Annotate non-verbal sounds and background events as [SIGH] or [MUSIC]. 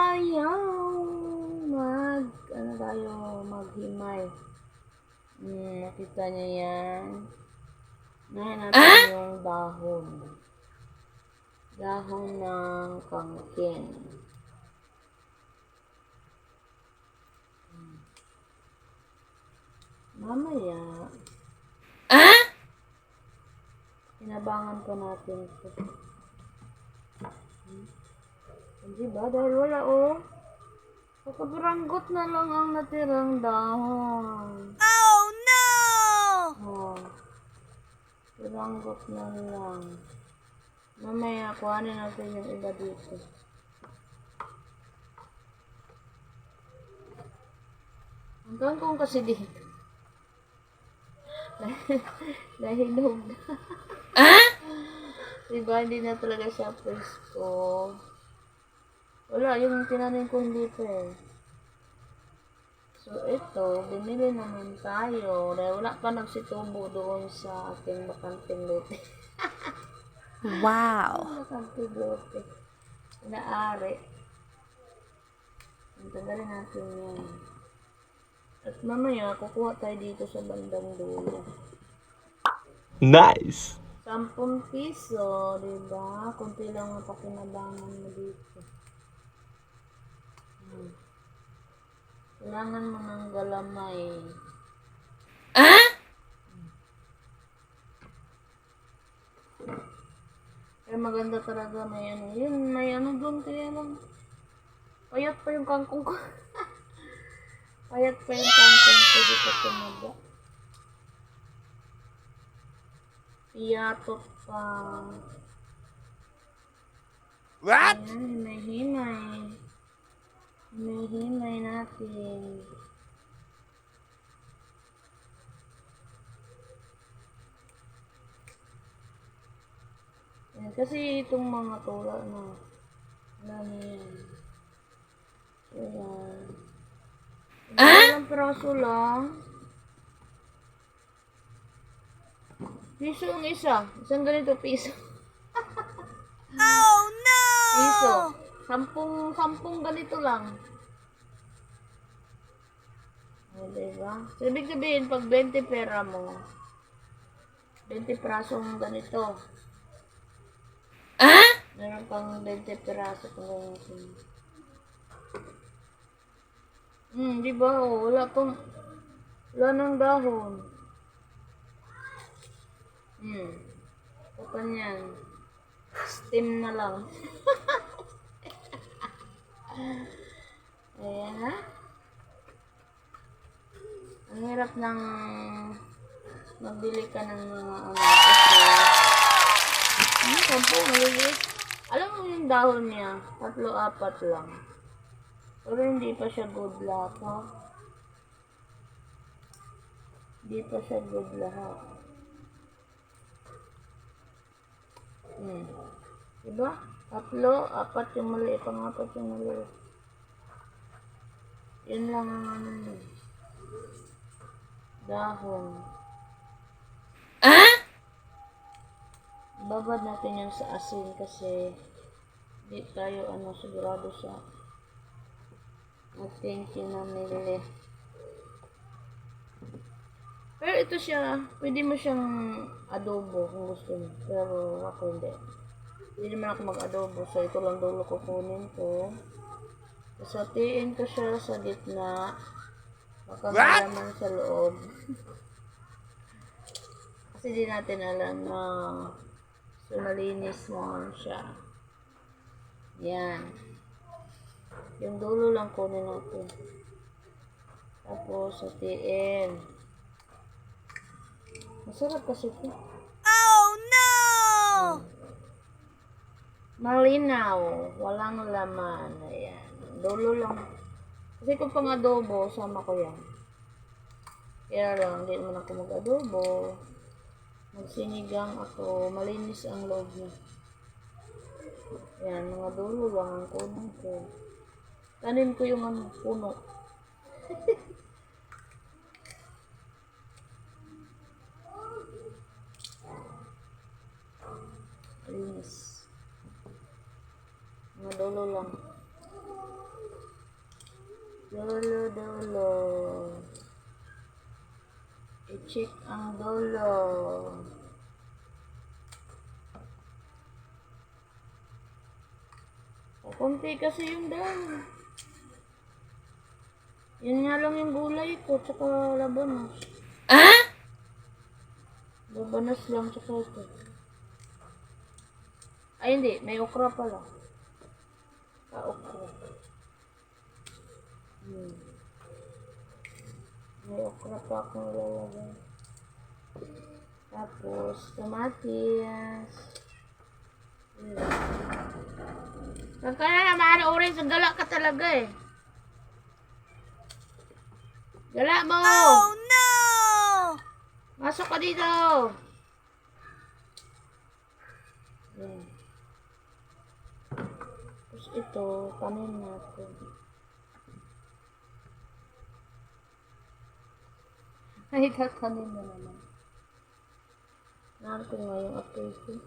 Ayaw mag, ano tayo, maghimay. Hmm, nakita niya yan. Nahin natin yung dahon. Dahon ng kangkin. Hmm. Mamaya. Ah? Inabangan pa natin ito. Hmm. Hindi ba? Dahil wala oh. Pagkabaranggot na lang ang natirang dahon. Oh no! Oh. Baranggot na lang. Mamaya, kuhanin natin yung iba dito. Ang kangkong kasi dito. Nahinog [LAUGHS] na. Ah? diba, hindi na talaga siya presko. Wala, yung tinanin ko hindi pa eh. So, ito, binili naman tayo. Dahil wala pa nagsitubo doon sa ating bakanting lote. [LAUGHS] Wow. bakanting lote. Inaari. Ang tagalin natin yan. At mamaya, kukuha tayo dito sa bandang dulo. Nice. 10 piso, di ba? Kunti lang ang pakinabangan mo dito. Hmm. Kailangan mo ng galamay. Ah? Kaya maganda talaga may ano. Yun, may ano doon kaya lang. Payat pa yung kangkong ko. [LAUGHS] Payat pa yung kangkong ko. Di pa tumaga. Piyatot pa. What? Ayan, himay-himay. Himay-himay natin. Ayan, kasi itong mga tula na alam niyo yan. Ayan. Ah? Ilang piraso lang. Piso ang isa. Isang ganito piso. [LAUGHS] Oh no! Piso. Sampung, sampung ganito lang. O, diba? So, ibig sabihin, pag 20 pera mo, 20 pirasong ganito. Ah? Meron kang 20 piraso kung ganito. Hmm, di ba? Oh, wala pang, wala nang dahon. Hmm. Kapan yan. Steam na lang. [LAUGHS] Ayan ha. Ang hirap ng magbili ka ng mga ano kasi ano sampo maliliit. Alam mo yung dahon niya, tatlo apat lang. Pero hindi pa siya good lahat ha. Hindi pa siya good lahat. Hmm. Diba? Tatlo, apat yung maliit, pangapat yung maliit. Yun lang ang ano. Dahon. Ah? Babad natin yung sa asin kasi di tayo ano sigurado sa ating kinamili. Pero ito siya, pwede mo siyang adobo kung gusto mo. Pero ako hindi. Hindi naman ako mag-adobo. So, ito lang dulo kukunin ko. Sasatiin ko siya sa gitna. Baka may laman sa loob. Kasi di natin alam na so, malinis naman siya. Yan. Yung dulo lang kunin natin. Tapos, satiin. Masarap kasi ito. Oh no! Malinaw. Walang laman. Ayan. Dulo lang. Kasi kung pang adobo, sama ko yan. Kaya lang, hindi naman ako mag-adobo. Magsinigang ako. Malinis ang loob niya. Ayan, mga dulo lang ang kunin ko. Tanim ko yung ano, puno. [LAUGHS] Linis. Mga dulo lang. Dulo, dulo. I-check ang dulo. Kunti kasi yung dami. Yan nga lang yung gulay ko, tsaka labanos. Ah? Labanos lang, tsaka ito. Ay, hindi. May okra pala. Ah, okra. Hmm. May okra pa akong lalagay. Tapos, kamatis. Hmm. Kaya naman, orange, gala ka talaga eh. Gala mo! Oh no! Masok ka dito! Yan. Tapos ito, kanin natin. Ay, kakanin na naman. Natin nga yung apoy ko.